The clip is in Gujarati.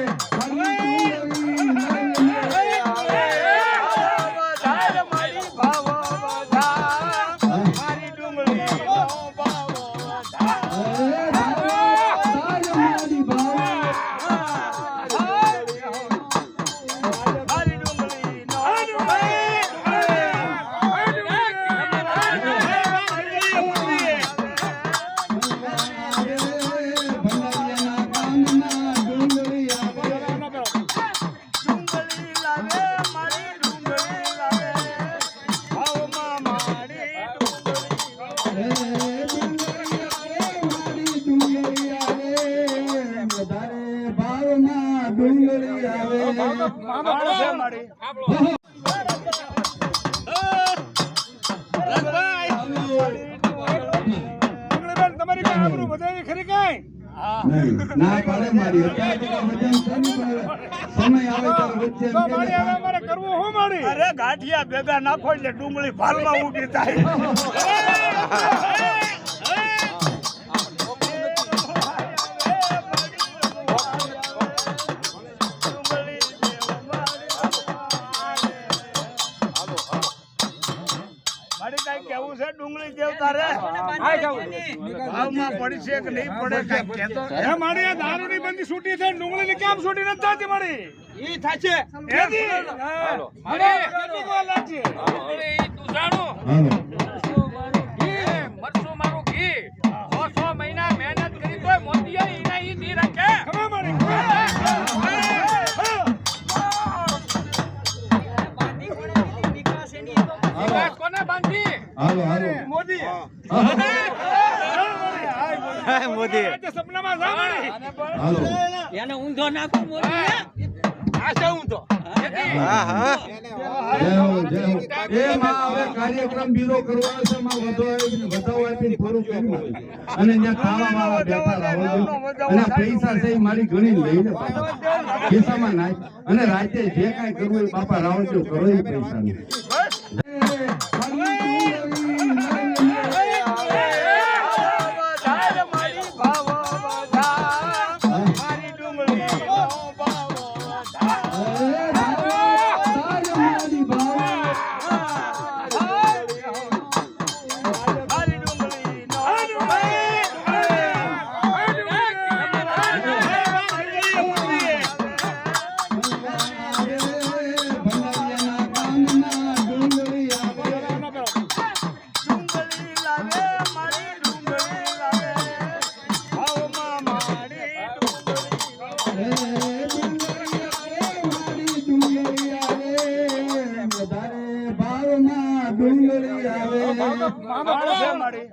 Yeah. તમારી વધારી ખરી કાંઈ ના આવે ત્યારે કરવું શું મારી અરે ગાંઠિયા ભેગા નાખો એટલે ડુંગળી ભાલમાં ઊભી થાય છે ડુંગળી જેવ તારે? ભાવમાં પડશે કે નહીં પડે હે મારી આ દારૂની બંધી છૂટી છે ડુંગળીની કેમ છૂટી નથી થતી મારી? ઈ થાશે. એની હાલો. મારે કેટલી વાર લાગશે હાલો. ખબર હાલો હાલો. મોદી. મોદી. સપનામાં હાલો. એને ઊંધો નાખો મોદી. હવે કાર્યક્રમ બીરો કરવાનો છે વધાવો આપીને અને ત્યાં ખાવા માવા બેઠા અને આ પૈસા છે મારી ઘણી લઈ લે ખિસ્સામાં નાખ. અને રાતે જે કાંઈ કરવું એ બાપા રાવજો કરો એ પૈસા મારી ડુંગળી આવે મારી